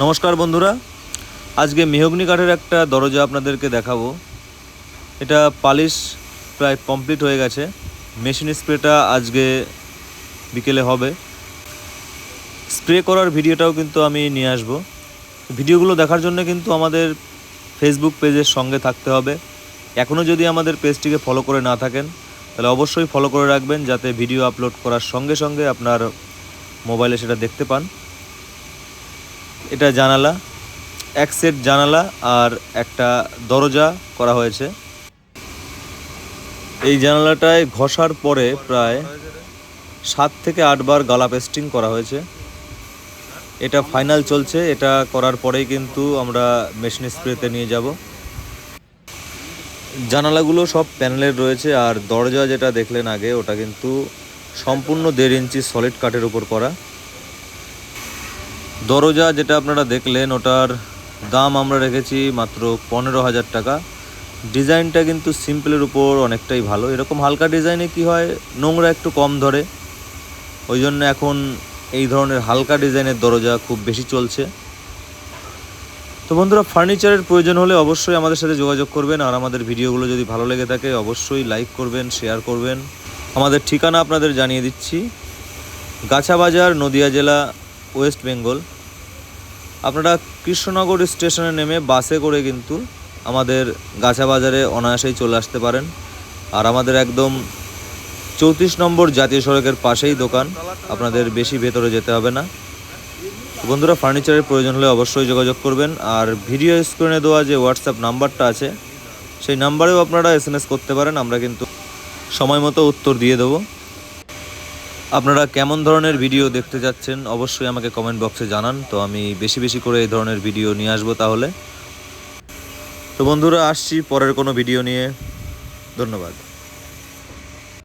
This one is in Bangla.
নমস্কার বন্ধুরা। আজকে মেহগনি কাঠের একটা দরজা আপনাদেরকে দেখাবো। এটা পালিশ প্রায় কমপ্লিট হয়ে গেছে। মেশিন স্প্রেটা আজকে বিকেলে হবে। স্প্রে করার ভিডিওটাও কিন্তু আমি নিয়ে আসব। ভিডিওগুলো দেখার জন্য কিন্তু আমাদের ফেসবুক পেজের সঙ্গে থাকতে হবে। এখনও যদি আমাদের পেজটিকে ফলো করে না থাকেন, তাহলে অবশ্যই ফলো করে রাখবেন, যাতে ভিডিও আপলোড করার সঙ্গে সঙ্গে আপনার মোবাইলে সেটা দেখতে পান। এটা জানালা, এক সেট জানালা আর একটা দরজা করা হয়েছে। এই জানালাটায় ঘষার পরে প্রায় সাত থেকে আটবার গালা পেস্টিং করা হয়েছে। এটা ফাইনাল চলছে, এটা করার পরেই কিন্তু আমরা মেশিন স্প্রেতে নিয়ে যাব। জানালাগুলো সব প্যানেলের রয়েছে আর দরজা যেটা দেখলেন আগে, ওটা কিন্তু সম্পূর্ণ দেড় ইঞ্চি সলিড কাঠের উপর করা। দরজা যেটা আপনারা দেখলেন, ওটার দাম আমরা রেখেছি মাত্র পনেরো হাজার টাকা। ডিজাইনটা কিন্তু সিম্পলের উপর অনেকটাই ভালো। এরকম হালকা ডিজাইনে কি হয়, নোংরা একটু কম ধরে। ওই জন্য এখন এই ধরনের হালকা ডিজাইনের দরজা খুব বেশি চলছে। তো বন্ধুরা, ফার্নিচারের প্রয়োজন হলে অবশ্যই আমাদের সাথে যোগাযোগ করবেন। আর আমাদের ভিডিওগুলো যদি ভালো লেগে থাকে, অবশ্যই লাইক করবেন, শেয়ার করবেন। আমাদের ঠিকানা আপনাদের জানিয়ে দিচ্ছি। গাছাবাজার নদিয়া জেলা ওয়েস্ট বেঙ্গল। আপনারা কৃষ্ণনগর স্টেশনে নেমে বাসে করে কিন্তু আমাদের গাছা বাজারে অনায়াসেই চলে আসতে পারেন। আর আমাদের একদম চৌত্রিশ নম্বর জাতীয় সড়কের পাশেই দোকান। আপনাদের বেশি ভেতরে যেতে হবে না। বন্ধুরা, ফার্নিচারের প্রয়োজন হলে অবশ্যই যোগাযোগ করবেন। আর ভিডিও স্ক্রিনে দেওয়া যে হোয়াটসঅ্যাপ নাম্বারটা আছে, সেই নাম্বারেও আপনারা এস করতে পারেন। আমরা কিন্তু সময় মতো উত্তর দিয়ে দেবো। আপনারা কেমন ধরনের ভিডিও দেখতে যাচ্ছেন, অবশ্যই আমাকে কমেন্ট বক্সে জানান। তো আমি বেশি বেশি করে এই ধরনের ভিডিও নিয়ে আসব তাহলে। তো বন্ধুরা, আসছি পরের কোনো ভিডিও নিয়ে। ধন্যবাদ।